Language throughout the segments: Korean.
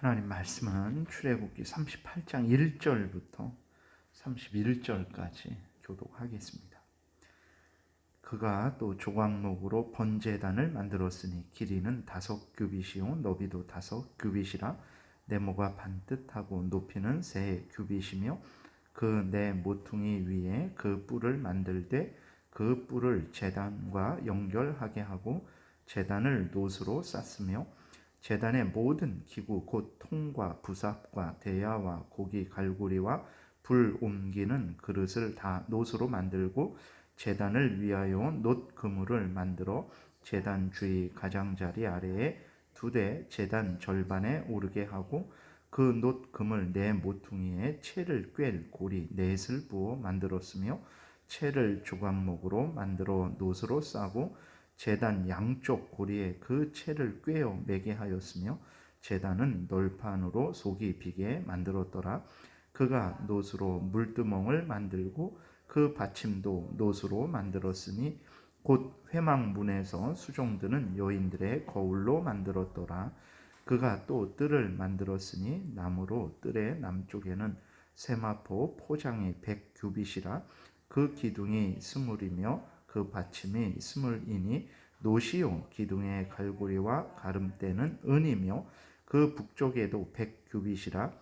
하나님 말씀은 출애굽기 38장 1절부터 31절까지 교독하겠습니다. 그가 또 조각목으로 번제단을 만들었으니 길이는 다섯 규빗이요 너비도 다섯 규빗이라 네모가 반듯하고 높이는 세 규빗이며 그 네 모퉁이 위에 그 뿔을 만들되 그 뿔을 제단과 연결하게 하고 제단을 노수로 쌌으며 제단의 모든 기구 곧 통과 부삽과 대야와 고기 갈고리와 불 옮기는 그릇을 다 노수로 만들고 제단을 위하여 놋 그물을 만들어 제단 주의 가장자리 아래에 두대 제단 절반에 오르게 하고 그놋 그물 네 모퉁이에 채를 꿰 고리 넷을 부어 만들었으며 채를 조각목으로 만들어 놋으로 싸고 제단 양쪽 고리에 그 채를 꿰어 매게 하였으며 제단은 널판으로 속이 비게 만들었더라. 그가 놋으로 물두멍을 만들고 그 받침도 놋으로 만들었으니 곧 회망문에서 수종드는 여인들의 거울로 만들었더라. 그가 또 뜰을 만들었으니 나무로 뜰의 남쪽에는 세마포 포장이 백 규빗이라 그 기둥이 스물이며 그 받침이 스물이니 노시오 기둥의 갈고리와 가름대는 은이며 그 북쪽에도 백 규빗이라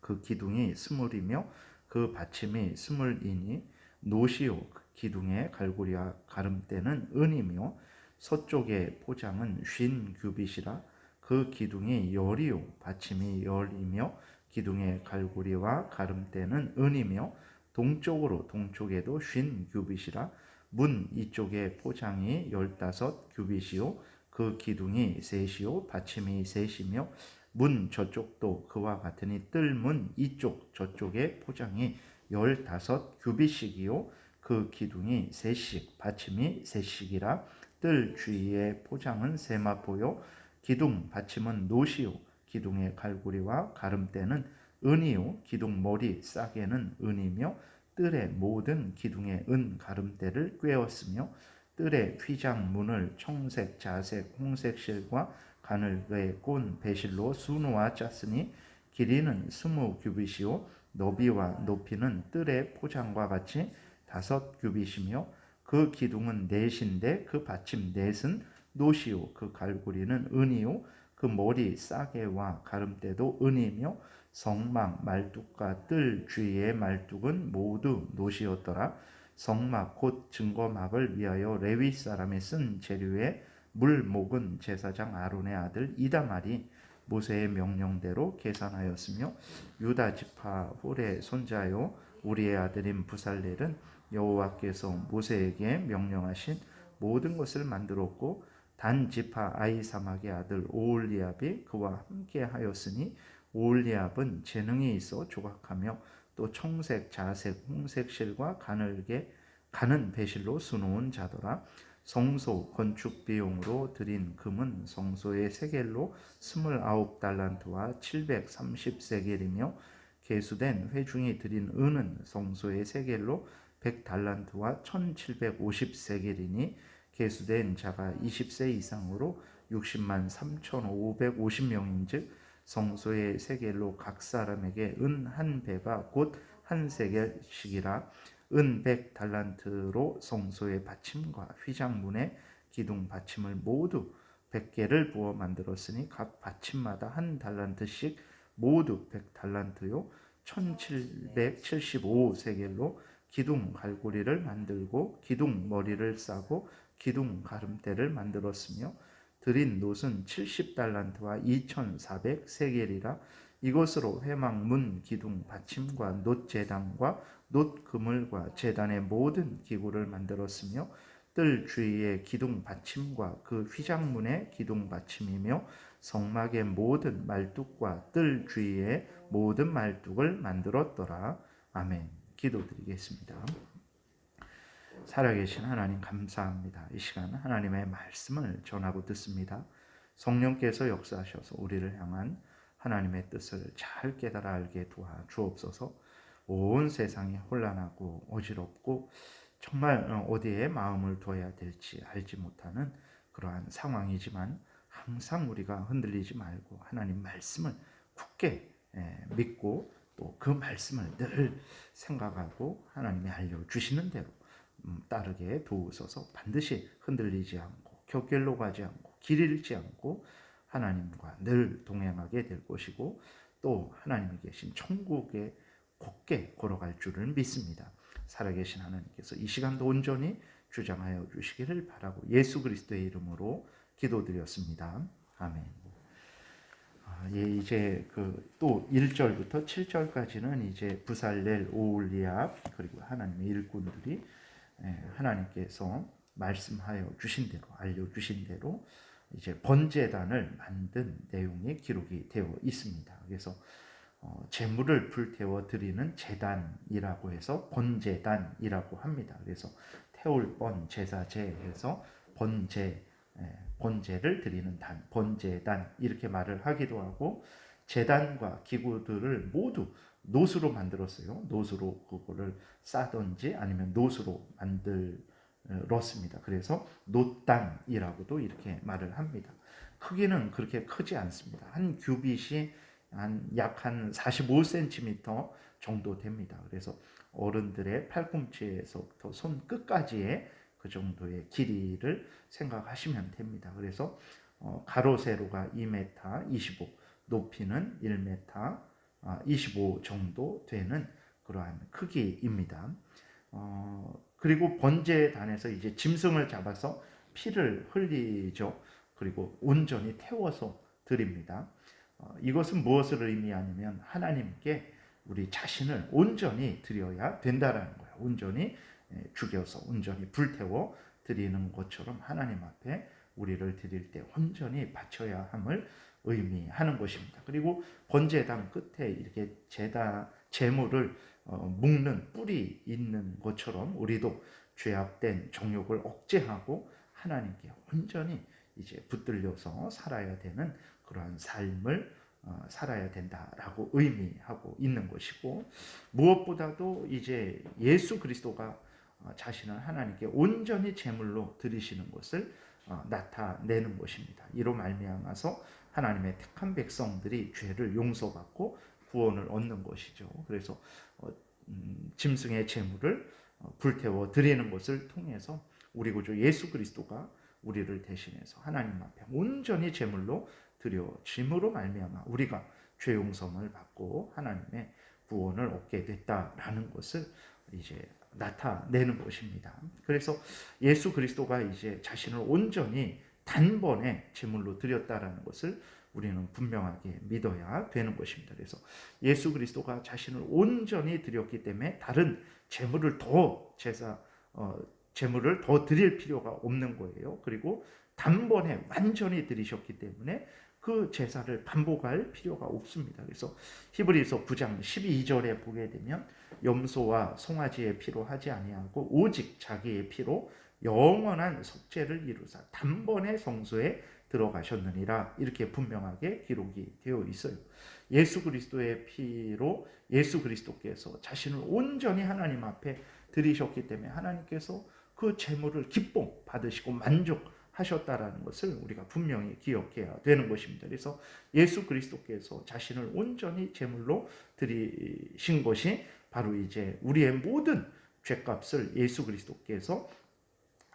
그 기둥이 스물이며 그 받침이 스물이니 노시오 기둥의 갈고리와 가름대는 은이며 서쪽의 포장은 쉰 규빗이라 그 기둥이 열이요 받침이 열이며 기둥의 갈고리와 가름대는 은이며 동쪽으로 동쪽에도 쉰 규빗이라 문 이쪽의 포장이 열다섯 규빗이요. 그 기둥이 셋이요. 받침이 셋이며 문 저쪽도 그와 같으니 뜰문 이쪽 저쪽의 포장이 열다섯 규빗씩이요. 그 기둥이 셋씩 받침이 셋씩이라 뜰 주위의 포장은 세마포요. 기둥 받침은 노시요. 기둥의 갈고리와 가름대는 은이요. 기둥 머리 싸개는 은이며 뜰의 모든 기둥의 은 가름대를 꿰었으며 뜰의 휘장 문을 청색, 자색, 홍색 실과 가늘게 꼰 배실로 수놓아 짰으니 길이는 스무 규빗이요 너비와 높이는 뜰의 포장과 같이 다섯 규빗이며 그 기둥은 넷인데 그 받침 넷은 노시요 그 갈고리는 은이요 그 머리 싸개와 가름대도 은이며 성막 말뚝과 뜰 주위의 말뚝은 모두 노시였더라. 성막 곧 증거막을 위하여 레위 사람이 쓴 재료의 물목은 제사장 아론의 아들 이다말이 모세의 명령대로 계산하였으며 유다 지파 홀의 손자요 우리의 아들인 부살렐은 여호와께서 모세에게 명령하신 모든 것을 만들었고 단 지파 아이사막의 아들 오올리압이 그와 함께 하였으니 오 올리압은 재능이 있어 조각하며 또 청색, 자색, 홍색 실과 가늘게 가는 배실로 수놓은 자더라. 성소 건축 비용으로 들인 금은 성소의 세겔로 스물아홉 달란트와 칠백삼십 세겔이며 개수된 회중이 들인 은은 성소의 세겔로 백 달란트와 천칠백오십 세겔이니 개수된 자가 이십 세 이상으로 육십만 삼천오백오십 명인즉 성소의 세겔로 각 사람에게 은 한 배가 곧 한 세겔씩이라 은 백 달란트로 성소의 받침과 휘장문의 기둥 받침을 모두 백 개를 부어 만들었으니 각 받침마다 한 달란트씩 모두 백 달란트요. 천칠백칠십오 세겔로 기둥 갈고리를 만들고 기둥 머리를 싸고 기둥 가름대를 만들었으며 드린 놋은 70달란트와 2,400 세겔이라 이것으로 회망문 기둥 받침과 놋 제단과 놋 그물과 제단의 모든 기구를 만들었으며 뜰 주위의 기둥 받침과 그 휘장문의 기둥 받침이며 성막의 모든 말뚝과 뜰 주위의 모든 말뚝을 만들었더라. 아멘. 기도드리겠습니다. 살아계신 하나님 감사합니다. 이 시간 하나님의 말씀을 전하고 듣습니다. 성령께서 역사하셔서 우리를 향한 하나님의 뜻을 잘 깨달아 알게 도와 주옵소서. 온 세상이 혼란하고 어지럽고 정말 어디에 마음을 둬야 될지 알지 못하는 그러한 상황이지만 항상 우리가 흔들리지 말고 하나님 말씀을 굳게 예, 믿고 또 그 말씀을 늘 생각하고 하나님이 알려주시는 대로 음, 따르게 도우소서 반드시 흔들리지 않고 격결로 가지 않고 길 잃지 않고 하나님과 늘 동행하게 될 것이고 또 하나님이 계신 천국에 곧게 걸어갈 줄을 믿습니다. 살아계신 하나님께서 이 시간도 온전히 주장하여 주시기를 바라고 예수 그리스도의 이름으로 기도드렸습니다. 아멘. 아, 예, 이제 그 또 1절부터 7절까지는 이제 부살렐 오올리압 그리고 하나님의 일꾼들이 예, 하나님께서 말씀하여 주신 대로 알려 주신 대로 이제 번제단을 만든 내용이 기록이 되어 있습니다. 그래서 어, 재물을 불태워 드리는 제단이라고 해서 번제단이라고 합니다. 그래서 태울 번 제사제해서 번제 예, 번제를 드리는 단 번제단 이렇게 말을 하기도 하고 제단과 기구들을 모두 노수로 만들었어요. 노수로 그거를 싸든지 아니면 노수로 만들었습니다. 그래서 노땅이라고도 이렇게 말을 합니다. 크기는 그렇게 크지 않습니다. 한 규빗이 한약한 45cm 정도 됩니다. 그래서 어른들의 팔꿈치에서부터 손 끝까지의 그 정도의 길이를 생각하시면 됩니다. 그래서 어, 가로 세로가 2m 25, 높이는 1m 25 아, 정도 되는 그러한 크기입니다. 어, 그리고 번제단에서 이제 짐승을 잡아서 피를 흘리죠. 그리고 온전히 태워서 드립니다. 어, 이것은 무엇을 의미하냐면 하나님께 우리 자신을 온전히 드려야 된다라는 거예요. 온전히 예, 죽여서 온전히 불태워 드리는 것처럼 하나님 앞에 우리를 드릴 때 온전히 바쳐야 함을 의미하는 것입니다. 그리고 번제단 끝에 이렇게 제다 제물을 어, 묶는 뿔이 있는 것처럼 우리도 죄악된 정욕을 억제하고 하나님께 온전히 이제 붙들려서 살아야 되는 그러한 삶을 어, 살아야 된다라고 의미하고 있는 것이고 무엇보다도 이제 예수 그리스도가 어, 자신을 하나님께 온전히 제물로 드리시는 것을 어, 나타내는 것입니다. 이로 말미암아서 하나님의 택한 백성들이 죄를 용서받고 구원을 얻는 것이죠. 그래서 음, 짐승의 제물을 불태워 드리는 것을 통해서 우리 구주 예수 그리스도가 우리를 대신해서 하나님 앞에 온전히 제물로 드려짐으로 말미암아 우리가 죄 용서를 받고 하나님의 구원을 얻게 됐다라는 것을 이제 나타내는 것입니다. 그래서 예수 그리스도가 이제 자신을 온전히 단번에 제물로 드렸다라는 것을 우리는 분명하게 믿어야 되는 것입니다. 그래서 예수 그리스도가 자신을 온전히 드렸기 때문에 다른 제물을 더 제사 어, 제물을 더 드릴 필요가 없는 거예요. 그리고 단번에 완전히 드리셨기 때문에 그 제사를 반복할 필요가 없습니다. 그래서 히브리서 9장 12절에 보게 되면 염소와 송아지의 피로 하지 아니하고 오직 자기의 피로 영원한 속죄를 이루사 단번에 성소에 들어가셨느니라 이렇게 분명하게 기록이 되어 있어요. 예수 그리스도의 피로 예수 그리스도께서 자신을 온전히 하나님 앞에 드리셨기 때문에 하나님께서 그 제물을 기쁨 받으시고 만족 하셨다라는 것을 우리가 분명히 기억해야 되는 것입니다. 그래서 예수 그리스도께서 자신을 온전히 제물로 드리신 것이 바로 이제 우리의 모든 죄값을 예수 그리스도께서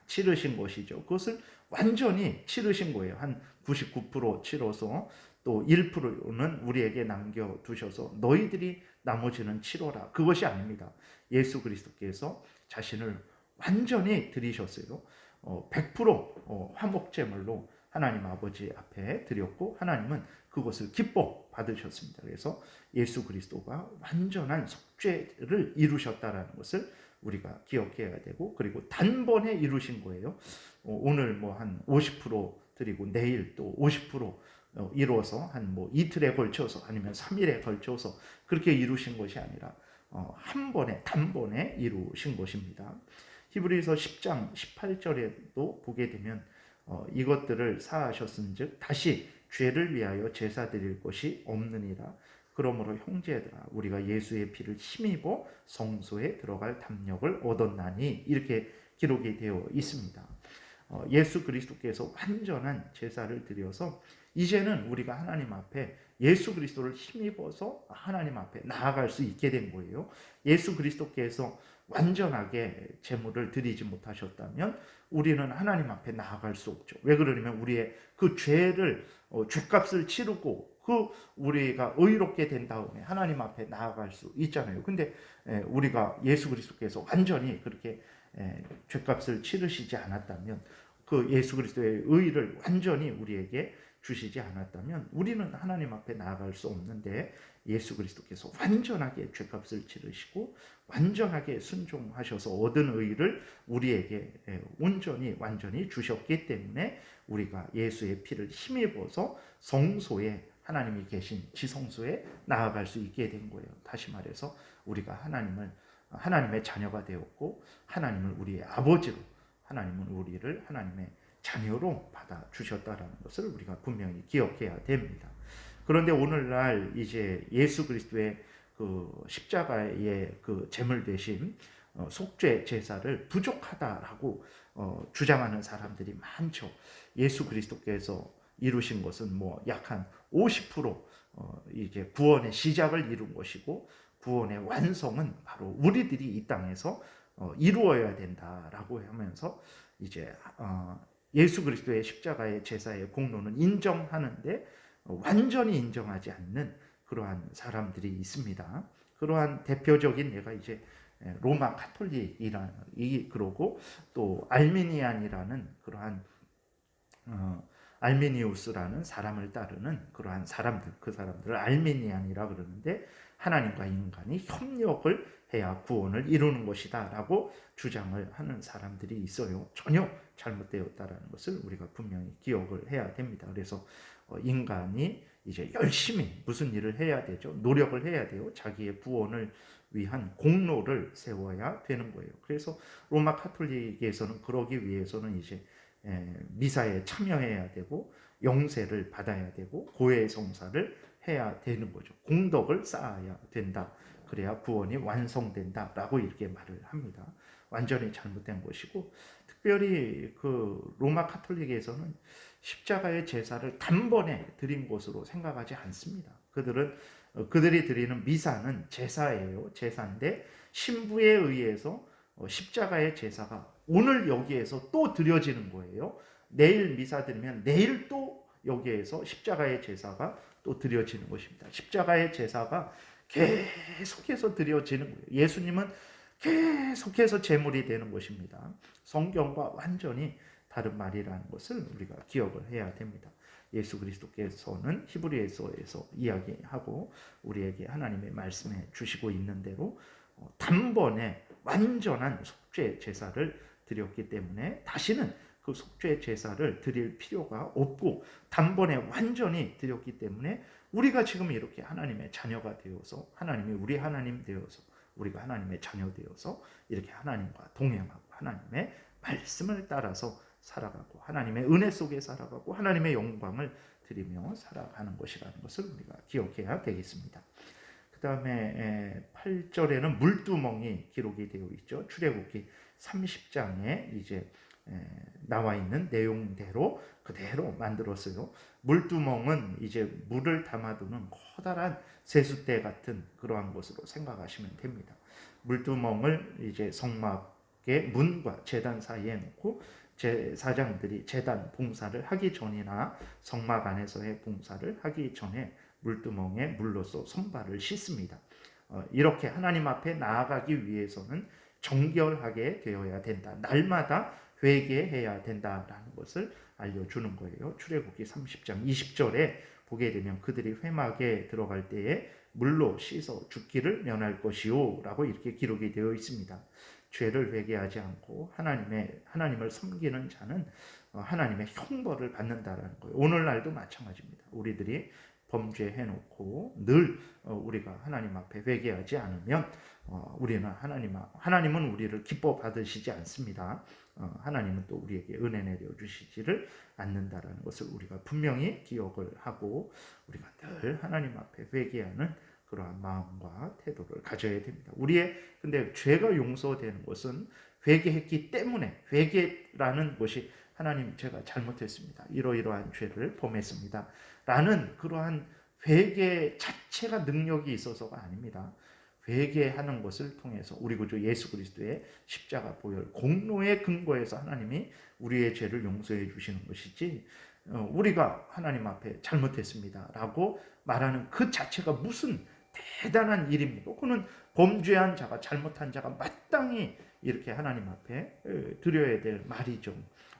치르신 것이죠. 그것을 완전히 치르신 거예요. 한 99% 치러서 또 1%는 우리에게 남겨 두셔서 너희들이 나머지는 치러라. 그것이 아닙니다. 예수 그리스도께서 자신을 완전히 드리셨어요. 어, 100% 어, 화목제물로 하나님 아버지 앞에 드렸고 하나님은 그것을 기뻐 받으셨습니다. 그래서 예수 그리스도가 완전한 속죄를 이루셨다라는 것을 우리가 기억해야 되고 그리고 단번에 이루신 거예요. 어, 오늘 뭐 한 50% 드리고 내일 또 50% 어, 이루어서 한 뭐 이틀에 걸쳐서 아니면 3일에 걸쳐서 그렇게 이루신 것이 아니라 어, 한 번에 단번에 이루신 것입니다. 히브리서 10장 18절에도 보게 되면 어, 이것들을 사하셨은즉 다시 죄를 위하여 제사 드릴 것이 없느니라. 그러므로 형제들아 우리가 예수의 피를 힘입어 성소에 들어갈 담력을 얻었나니 이렇게 기록이 되어 있습니다. 어, 예수 그리스도께서 완전한 제사를 드려서 이제는 우리가 하나님 앞에 예수 그리스도를 힘입어서 하나님 앞에 나아갈 수 있게 된 거예요. 예수 그리스도께서 완전하게 제물을 드리지 못하셨다면 우리는 하나님 앞에 나아갈 수 없죠. 왜 그러냐면 우리의 그 죄를 어, 죄값을 치르고 그 우리가 의롭게 된 다음에 하나님 앞에 나아갈 수 있잖아요. 근데 에, 우리가 예수 그리스도께서 완전히 그렇게 에, 죄값을 치르시지 않았다면 그 예수 그리스도의 의를 완전히 우리에게 주시지 않았다면 우리는 하나님 앞에 나아갈 수 없는데 예수 그리스도께서 완전하게 죄값을 치르시고 완전하게 순종하셔서 얻은 의를 우리에게 온전히 완전히 주셨기 때문에 우리가 예수의 피를 힘입어서 성소에 하나님이 계신 지성소에 나아갈 수 있게 된 거예요. 다시 말해서 우리가 하나님을 하나님의 자녀가 되었고 하나님을 우리의 아버지로 하나님은 우리를 하나님의 자녀로 받아 주셨다라는 것을 우리가 분명히 기억해야 됩니다. 그런데 오늘날 이제 예수 그리스도의 그 십자가의 그 제물 대신 어, 속죄 제사를 부족하다라고 어, 주장하는 사람들이 많죠. 예수 그리스도께서 이루신 것은 뭐 약한 50% 어, 이제 구원의 시작을 이룬 것이고 구원의 완성은 바로 우리들이 이 땅에서 어, 이루어야 된다라고 하면서 이제 어, 예수 그리스도의 십자가의 제사의 공로는 인정하는데 완전히 인정하지 않는 그러한 사람들이 있습니다. 그러한 대표적인 예가 이제 로마 카톨릭이라 이 그러고 또 알미니안이라는 그러한 어, 알미니우스라는 사람을 따르는 그러한 사람들 그 사람들을 알미니안이라 그러는데 하나님과 인간이 협력을 해야 구원을 이루는 것이다라고 주장을 하는 사람들이 있어요. 전혀 잘못되었다라는 것을 우리가 분명히 기억을 해야 됩니다. 그래서 어, 인간이 이제 열심히 무슨 일을 해야 되죠? 노력을 해야 돼요. 자기의 구원을 위한 공로를 세워야 되는 거예요. 그래서 로마 카톨릭에서는 그러기 위해서는 이제 미사에 참여해야 되고 영세를 받아야 되고 고해 성사를 해야 되는 거죠. 공덕을 쌓아야 된다. 그래야 구원이 완성된다라고 이렇게 말을 합니다. 완전히 잘못된 것이고 특별히 그 로마 카톨릭에서는 십자가의 제사를 단번에 드린 것으로 생각하지 않습니다. 그들은 어, 그들이 드리는 미사는 제사예요. 제사인데 신부에 의해서 어, 십자가의 제사가 오늘 여기에서 또 드려지는 거예요. 내일 미사 드리면 내일 또 여기에서 십자가의 제사가 또 드려지는 것입니다. 십자가의 제사가 계속해서 드려지는 거예요. 예수님은 계속해서 제물이 되는 것입니다. 성경과 완전히 다른 말이라는 것을 우리가 기억을 해야 됩니다. 예수 그리스도께서는 히브리서에서 이야기하고 우리에게 하나님의 말씀해 주시고 있는 대로 어, 단번에 완전한 속죄 제사를 드렸기 때문에 다시는 그 속죄 제사를 드릴 필요가 없고 단번에 완전히 드렸기 때문에 우리가 지금 이렇게 하나님의 자녀가 되어서 하나님이 우리 하나님 되어서 우리가 하나님의 자녀 되어서 이렇게 하나님과 동행하고 하나님의 말씀을 따라서 살아가고 하나님의 은혜 속에 살아가고 하나님의 영광을 드리며 살아가는 것이라는 것을 우리가 기억해야 되겠습니다. 그 다음에 8절에는 물두멍이 기록이 되어 있죠. 출애굽기 30장에 이제 나와 있는 내용대로 그대로 만들었어요. 물두멍은 이제 물을 담아두는 커다란 세숫대 같은 그러한 것으로 생각하시면 됩니다. 물두멍을 이제 성막의 문과 재단 사이에 놓고 제사장들이 재단 봉사를 하기 전이나 성막 안에서의 봉사를 하기 전에 물두멍에 물로써 손발을 씻습니다. 어, 이렇게 하나님 앞에 나아가기 위해서는 정결하게 되어야 된다. 날마다 회개해야 된다라는 것을 알려주는 거예요. 출애굽기 30장 20절에 보게 되면 그들이 회막에 들어갈 때에 물로 씻어 죽기를 면할 것이요라고 이렇게 기록이 되어 있습니다. 죄를 회개하지 않고 하나님의 하나님을 섬기는 자는 어, 하나님의 형벌을 받는다라는 거예요. 오늘날도 마찬가지입니다. 우리들이 범죄해 놓고 늘 어, 우리가 하나님 앞에 회개하지 않으면 어, 우리는 하나님 하나님은 우리를 기뻐 받으시지 않습니다. 하나님은 또 우리에게 은혜 내려 주시지를 않는다라는 것을 우리가 분명히 기억을 하고 우리가 늘 하나님 앞에 회개하는 그러한 마음과 태도를 가져야 됩니다. 우리의 근데 죄가 용서되는 것은 회개했기 때문에 회개라는 것이 하나님 제가 잘못했습니다. 이러이러한 죄를 범했습니다. 라는 그러한 회개 자체가 능력이 있어서가 아닙니다. 회개하는 것을 통해서 우리 구주 예수 그리스도의 십자가 보혈 공로의 근거에서 하나님이 우리의 죄를 용서해 주시는 것이지 어, 우리가 하나님 앞에 잘못했습니다라고 말하는 그 자체가 무슨 대단한 일입니까? 그는 범죄한 자가 잘못한 자가 마땅히 이렇게 하나님 앞에 드려야 될 말이죠.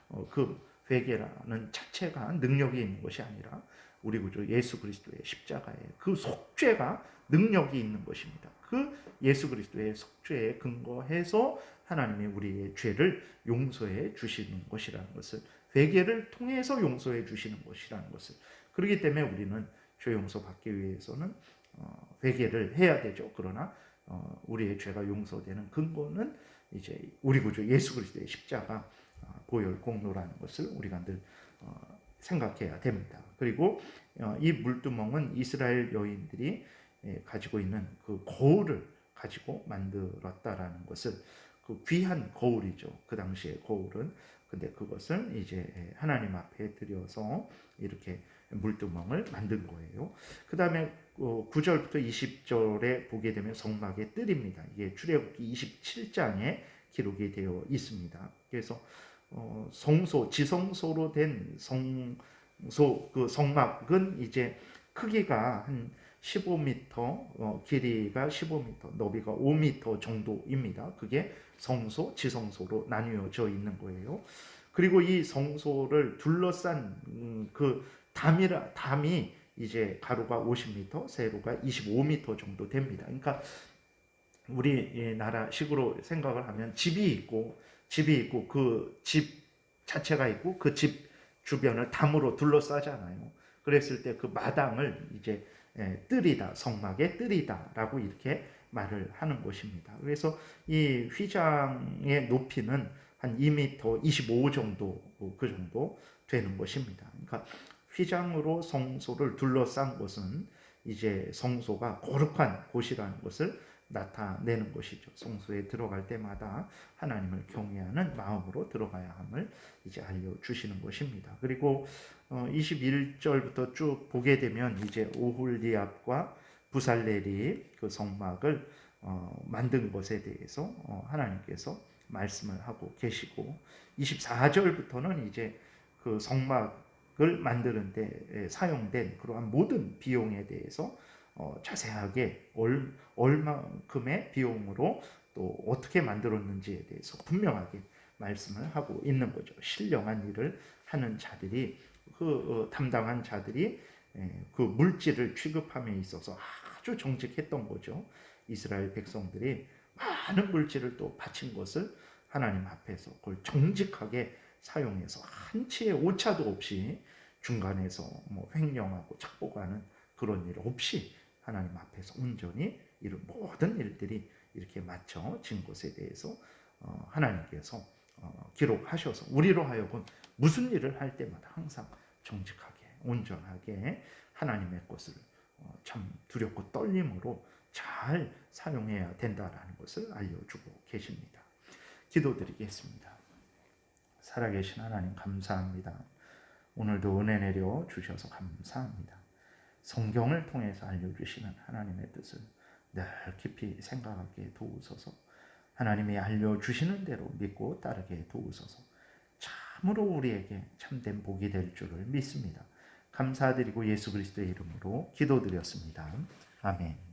어, 그 회개라는 자체가 능력이 있는 것이 아니라 우리 구주 예수 그리스도의 십자가에 그 속죄가 능력이 있는 것입니다. 그 예수 그리스도의 속죄에 근거해서 하나님이 우리의 죄를 용서해 주시는 것이라는 것을 회개를 통해서 용서해 주시는 것이라는 것을 그렇기 때문에 우리는 죄 용서 받기 위해서는 어, 회개를 해야 되죠. 그러나 어, 우리의 죄가 용서되는 근거는 이제 우리 구주 예수 그리스도의 십자가 어, 보혈 공로라는 것을 우리가 늘 어, 생각해야 됩니다. 그리고 어, 이 물두멍은 이스라엘 여인들이 예, 가지고 있는 그 거울을 가지고 만들었다라는 것을 그 귀한 거울이죠. 그 당시의 거울은 근데 그것을 이제 하나님 앞에 드려서 이렇게 물두멍을 만든 거예요. 그 다음에 9절부터 20절에 보게 되면 성막의 뜰입니다. 이게 출애굽기 27장에 기록이 되어 있습니다. 그래서 어, 성소, 지성소로 된 성 소 그 성막은 이제 크기가 한 15m, 어, 길이가 15m, 너비가 5m 정도입니다. 그게 성소, 지성소로 나뉘어져 있는 거예요. 그리고 이 성소를 둘러싼 음, 그 담이라 담이 이제 가로가 50m, 세로가 25m 정도 됩니다. 그러니까 우리 나라식으로 생각을 하면 집이 있고 집이 있고 그 집 자체가 있고 그 집 주변을 담으로 둘러싸잖아요. 그랬을 때 그 마당을 이제 예, 뜰이다, 성막의 뜰이다라고 이렇게 말을 하는 것입니다. 그래서 이 휘장의 높이는 한 2m 25 정도 그 정도 되는 것입니다. 그러니까 휘장으로 성소를 둘러싼 곳은 이제 성소가 거룩한 곳이라는 것을 나타내는 것이죠. 성소에 들어갈 때마다 하나님을 경외하는 마음으로 들어가야 함을 이제 알려주시는 것입니다. 그리고 21절부터 어, 쭉 보게 되면 이제 오홀리압과 부살렐이 그 성막을 어, 만든 것에 대해서 어, 하나님께서 말씀을 하고 계시고 24절부터는 이제 그 성막을 만드는데 사용된 그러한 모든 비용에 대해서 자세하게 얼, 얼마큼의 비용으로 또 어떻게 만들었는지에 대해서 분명하게 말씀을 하고 있는 거죠. 신령한 일을 하는 자들이 그 어, 담당한 자들이 예, 그 물질을 취급함에 있어서 아주 정직했던 거죠. 이스라엘 백성들이 많은 물질을 또 바친 것을 하나님 앞에서 그걸 정직하게 사용해서 한치의 오차도 없이 중간에서 뭐 횡령하고 착복하는 그런 일 없이 하나님 앞에서 온전히 이런 모든 일들이 이렇게 맞춰진 것에 대해서 어, 하나님께서 어, 기록하셔서 우리로 하여금 무슨 일을 할 때마다 항상 정직하게 온전하게 하나님의 것을 어, 참 두렵고 떨림으로 잘 사용해야 된다라는 것을 알려주고 계십니다. 기도드리겠습니다. 살아계신 하나님 감사합니다. 오늘도 은혜 내려 주셔서 감사합니다. 성경을 통해서 알려주시는 하나님의 뜻을 늘 깊이 생각하게 도우소서 하나님이 알려주시는 대로 믿고 따르게 도우소서 참으로 우리에게 참된 복이 될 줄을 믿습니다. 감사드리고 예수 그리스도의 이름으로 기도드렸습니다. 아멘.